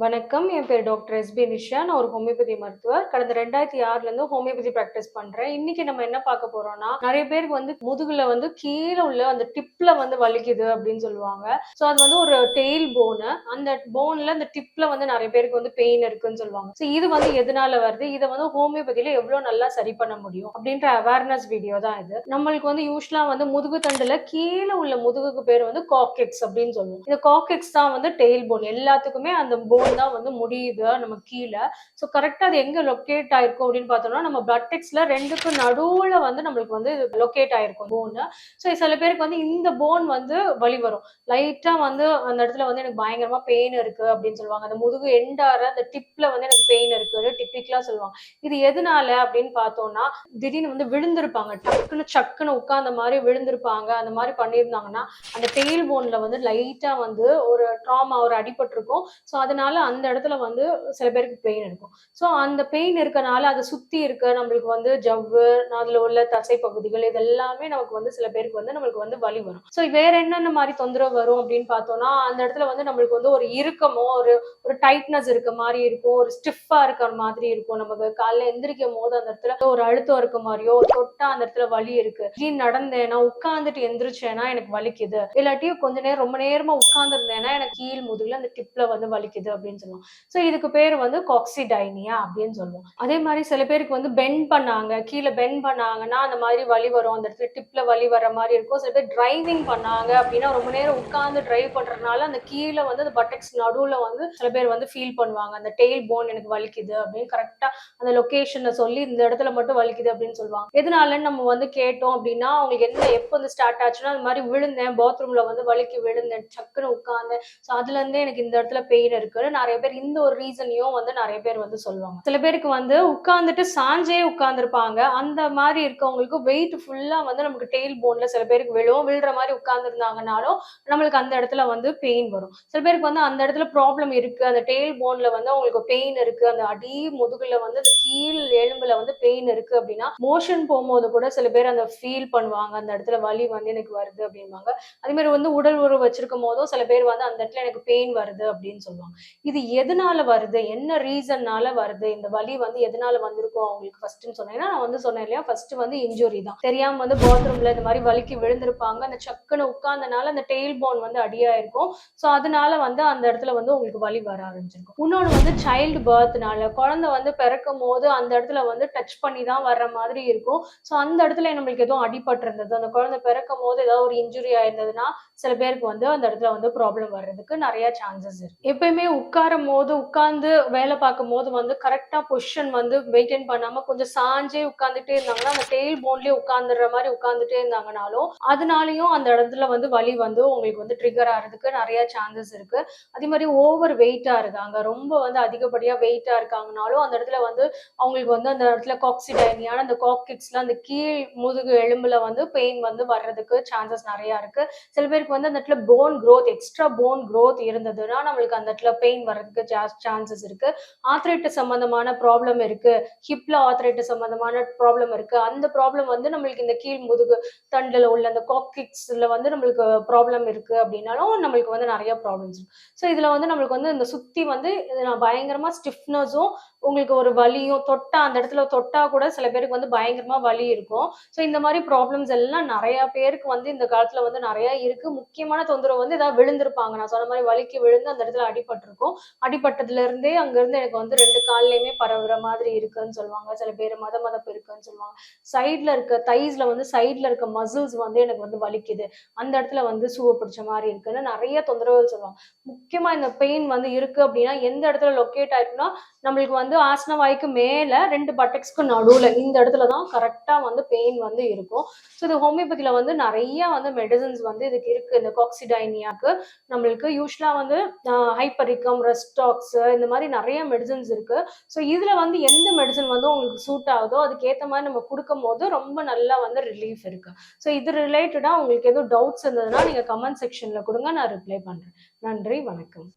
வணக்கம். என் பேர் doctor SP Nisha. நான் ஒரு ஹோமியோபதி மருத்துவர். கடந்த ரெண்டாயிரத்தி ஆறுல இருந்து ஹோமியோபதி ப்ராக்டிஸ் பண்றேன். இன்னைக்கு நம்ம என்ன பார்க்க போறோம்னா நிறைய பேருக்கு வந்து முதுகுல வந்து கீழே உள்ள அந்த டிப்ல வந்து வலிக்குது அப்படின்னு சொல்லுவாங்க. ஸோ அது வந்து ஒரு டெய்ல் போனு அந்த போன்ல அந்த டிப்ல வந்து நிறைய பேருக்கு வந்து பெயின் இருக்குன்னு சொல்லுவாங்க. ஸோ இது வந்து எதனால வருது? இதை வந்து ஹோமியோபதியில எவ்வளவு நல்லா சரி பண்ண முடியும்? அப்படின்ற அவேர்னஸ் வீடியோ தான் இது. நம்மளுக்கு வந்து யூஸ்வலா வந்து முதுகு தண்டுல கீழே உள்ள முதுகுக்கு பேர் வந்து காக்கெக்ஸ் அப்படின்னு சொல்லுவோம். இந்த காக்கெக்ஸ் தான் வந்து டெய்ல் போன் எல்லாத்துக்குமே அந்த போன் தான் வந்து முடியுது நம்ம கீழே. ஸோ கரெக்டாக அது எங்கே லொக்கேட் ஆயிருக்கும் அப்படின்னு பார்த்தோம்னா நம்ம பிளட்டெக்ஸ்ல ரெண்டுக்கும் நடுவில் வந்து நம்மளுக்கு வந்து லொக்கேட் ஆயிருக்கும் போன் ஸோ சில பேருக்கு வந்து இந்த போன் வந்து வழி வரும். லைட்டா வந்து அந்த இடத்துல வந்து எனக்கு பயங்கரமா பெயின் இருக்கு அப்படின்னு சொல்லுவாங்க. அந்த முதுகு எண்டார அந்த டிப்ல வந்து எனக்கு பெயின் இருக்குன்னு டிப்பிக்லாம் சொல்லுவாங்க. இது எதனால அப்படின்னு பார்த்தோம்னா திடீர்னு வந்து விழுந்திருப்பாங்க. டக்குன்னு சக்குன்னு உட்காந்த மாதிரி விழுந்திருப்பாங்க. அந்த மாதிரி பண்ணியிருந்தாங்கன்னா அந்த டெயில் போன்ல வந்து லைட்டா வந்து ஒரு ட்ராமா ஒரு அடிபட்டிருக்கும். ஸோ அதனால அந்த இடத்துல வந்து சில பேருக்கு பெயின் இருக்கும். ஸோ அந்த பெயின் இருக்கனால அதை சுத்தி இருக்க நம்மளுக்கு வந்து ஜவ்வு அதுல உள்ள தசை பகுதிகள் இது எல்லாமே நமக்கு வந்து சில பேருக்கு வந்து நம்மளுக்கு வந்து வலி வரும். ஸோ வேற என்னென்ன மாதிரி தொந்தரவு வரும் அப்படின்னு பார்த்தோம்னா அந்த இடத்துல வந்து நம்மளுக்கு வந்து ஒரு இறுக்கமோ ஒரு ஒரு டைட்னஸ் இருக்க மாதிரி இருக்கும். ஒரு ஸ்டிஃபாக இருக்கிற மாதிரி இருக்கும். நமக்கு காலைல எந்திரிக்கும் போது அந்த இடத்துல ஒரு அழுத்தம் இருக்க மாதிரியோ தொட்டா அந்த இடத்துல வலி இருக்கு. நடந்தேன்னா உட்காந்துட்டு எந்திரிச்சேன்னா எனக்கு வலிக்குது. இல்லாட்டி கொஞ்ச நேரம் ரொம்ப நேரமா உட்கார்ந்துருந்தேன்னா எனக்கு கீழ் முதுகுல அந்த டிப்ல வந்து வலிக்குது அப்படின்னு சொல்லுவோம். ஸோ இதுக்கு பேர் வந்து காக்சிடைனியா அப்படின்னு சொல்லுவோம். அதே மாதிரி சில பேருக்கு வந்து பெண்ட் பண்ணாங்க கீழே பெண்ட் பண்ணாங்கன்னா அந்த மாதிரி வலி வரும். அந்த இடத்துல டிப்ல வலி வர மாதிரி இருக்கும். சில பேர் டிரைவிங் பண்ணாங்க அப்படின்னா ரொம்ப நேரம் உட்காந்து டிரைவ் பண்றதுனால அந்த கீழே வந்து அந்த பட்டெக்ஸ் நடுவுல வந்து சில பேர் வந்து ஃபீல் பண்ணுவாங்க. அந்த டெய்ல் போன் எனக்கு வலிக்குது அப்படின்னு கரெக்டா அந்த லொக்கேஷனை சொல்லி இந்த இடத்துல மட்டும் வலிக்குது அப்படின்னு சொல்லுவாங்க. எதனாலன்னு நம்ம வந்து கேட்டோம் அப்படின்னா அவங்களுக்கு என்ன எப்போ வந்து ஸ்டார்ட் ஆச்சுன்னா அந்த மாதிரி விழுந்தேன் பாத்ரூம்ல வந்து வலிக்கு விழுந்தேன் சக்குன்னு உட்காந்தேன் ஸோ அதுல இருந்தே எனக்கு இந்த இடத்துல பெயின் இருக்கு. நிறைய பேர் இந்த ஒரு ரீசனையும் வந்து நிறைய பேர் வந்து சொல்லுவாங்க. சில பேருக்கு வந்து உட்கார்ந்துட்டு சாஞ்சே உட்காந்துருப்பாங்க அந்த மாதிரி இருக்கவங்களுக்கு வெயிட் ஃபுல்லா வந்து நமக்கு டெய்ல் போன்ல சில பேருக்கு விழும் விழுற மாதிரி உட்கார்ந்துருந்தாங்கனாலும் நம்மளுக்கு அந்த இடத்துல வந்து பெயின் வரும். சில பேருக்கு வந்து அந்த இடத்துல ப்ராப்ளம் இருக்கு. அந்த டெய்ல் போன்ல வந்து அவங்களுக்கு பெயின் இருக்கு. அந்த அடி முதுகுல வந்து அந்த கீழ் எலும்புல வந்து பெயின் இருக்கு அப்படின்னா மோஷன் போகும்போது கூட சில பேர் அந்த ஃபீல் பண்ணுவாங்க. அந்த இடத்துல வலி வந்து எனக்கு வருது அப்படிம்பாங்க. அதே மாதிரி வந்து உடல் உறவு வச்சிருக்கும் போதும் சில பேர் வந்து அந்த இடத்துல எனக்கு பெயின் வருது அப்படின்னு சொல்லுவாங்க. இது எதனால வருது? என்ன ரீசன்னால வருது? இந்த வலி வந்து எதனால வந்திருக்கும் அவங்களுக்கு ஃபர்ஸ்ட்னு சொன்னேன்னா நான் வந்து சொன்னேன் இல்லையா? ஃபர்ஸ்ட் வந்து இன்ஜுரி தான். தெரியாம வந்து பாத்ரூம்ல இந்த மாதிரி வலிக்கு விழுந்திருப்பாங்க. அந்த சக்குன்னு உட்கார்ந்தனால அந்த டெய்ல் போன் வந்து அடியா இருக்கும் ஸோ அதனால வந்து அந்த இடத்துல வந்து உங்களுக்கு வலி வர ஆரம்பிச்சிருக்கும். இன்னொன்று வந்து சைல்டு பர்த்னால குழந்தை வந்து பிறக்கும் போது அந்த இடத்துல வந்து டச் பண்ணி தான் வர்ற மாதிரி இருக்கும். ஸோ அந்த இடத்துல நம்மளுக்கு எதுவும் அடிபட்டிருந்தது. அந்த குழந்தை பிறக்கும் போது ஏதாவது ஒரு இன்ஜுரி ஆயிருந்ததுன்னா சில பேருக்கு வந்து அந்த இடத்துல வந்து ப்ராப்ளம் வர்றதுக்கு நிறைய சான்சஸ் இருக்கு. எப்பயுமே உட்காரும் போது உட்கார்ந்து வேலை பார்க்கும் போது வந்து கரெக்டா பொசிஷன் வந்து மெயின்டைன் பண்ணாம கொஞ்சம் சாஞ்சே உட்காந்துட்டே இருந்தாங்கன்னா அந்த டெய்ல் போன்லயே உட்காந்துடுற மாதிரி உட்காந்துட்டே இருந்தாங்கனாலும் அதனாலயும் அந்த இடத்துல வந்து வலி வந்து உங்களுக்கு வந்து ட்ரிகர் ஆகிறதுக்கு நிறைய சான்சஸ் இருக்கு. அதே மாதிரி ஓவர் வெயிட்டா இருக்காங்க. ரொம்ப வந்து அதிகப்படியா வெயிட்டா இருக்காங்கனாலும் அந்த இடத்துல வந்து அவங்களுக்கு வந்து அந்த இடத்துல காக்சிடைனியான அந்த காக்கிக்ஸ்ல அந்த கீழ் முதுகு எலும்புல வந்து பெயின் வந்து வர்றதுக்கு சான்சஸ் நிறைய இருக்கு. சில பேருக்கு வந்து அந்த இடத்துல bone growth extra bone growth இருந்ததுன்னா நம்மளுக்கு அந்த இடத்துல பெயின் வர்றதுக்கு சான்சஸ் இருக்கு. ஆத்ரைட்டிஸ் சம்பந்தமான ப்ராப்ளம் இருக்கு. ஹிப்ல ஆத்ரைட்டிஸ் சம்பந்தமான ப்ராப்ளம் இருக்கு. அந்த ப்ராப்ளம் வந்து நம்மளுக்கு இந்த கீழ் முதுகு தண்டில் உள்ள அந்த காக்கிக்ஸ்ல வந்து நம்மளுக்கு ப்ராப்ளம் இருக்கு அப்படின்னாலும் நம்மளுக்கு வந்து நிறைய ப்ராப்ளம்ஸ் இருக்கு. ஸோ இதுல வந்து நம்மளுக்கு வந்து இந்த சுத்தி வந்து நான் பயங்கரமா ஸ்டிஃப்னஸும் உங்களுக்கு ஒரு வலியும் தொட்டா அந்த இடத்துல தொட்டா கூட சில பேருக்கு வந்து பயங்கரமா வலி இருக்கும். ஸோ இந்த மாதிரி ப்ராப்ளம்ஸ் எல்லாம் நிறைய பேருக்கு வந்து இந்த காலத்துல வந்து நிறைய இருக்கு. முக்கியமான தொந்தரவு வந்து ஏதாவது விழுந்திருப்பாங்க. நான் சொன்ன மாதிரி வலிக்கு விழுந்து அந்த இடத்துல அடிபட்டிருக்கும். அடிப்பட்டதுல இருந்தே அங்கிருந்து எனக்கு வந்து ரெண்டு கால்லையுமே பரவுற மாதிரி இருக்குன்னு சொல்லுவாங்க. சில பேர் மத மதப்பு இருக்குன்னு சொல்லுவாங்க. சைட்ல இருக்க தைஸ்ல வந்து சைட்ல இருக்க மசில்ஸ் வந்து எனக்கு வந்து வலிக்குது. அந்த இடத்துல வந்து சூவை பிடிச்ச மாதிரி இருக்குன்னு நிறைய தொந்தரவுகள் சொல்லுவாங்க. முக்கியமா இந்த பெயின் வந்து இருக்கு அப்படின்னா எந்த இடத்துல லொக்கேட் ஆயிருக்குன்னா நம்மளுக்கு வந்து ஆசனவாய்க்கு மேல ரெண்டு பட்டெக்ஸ்க்கு நடுவுல இந்த இடத்துல தான் கரெக்டா வந்து பெயின் வந்து இருக்கும். ஸோ இது ஹோமியோபதியில வந்து நிறைய வந்து மெடிசன்ஸ் வந்து இதுக்கு இருக்கு. இந்த காக்சிடைனியாக்கு நம்மளுக்கு யூஸ்வலா வந்து ஹைப்பரிக்கம் ரெஸ்டாக்ஸ் இந்த மாதிரி நிறைய மெடிசன்ஸ் இருக்கு. ஸோ இதுல வந்து எந்த மெடிசன் வந்து உங்களுக்கு சூட் ஆகுதோ அதுக்கேற்ற மாதிரி நம்ம கொடுக்கும் போது ரொம்ப நல்லா வந்து ரிலீஃப் இருக்கு. ஸோ இது ரிலேட்டடா உங்களுக்கு எதுவும் டவுட்ஸ் இருந்ததுன்னா நீங்க கமெண்ட் செக்ஷன்ல கொடுங்க. நான் ரிப்ளை பண்றேன். நன்றி வணக்கம்.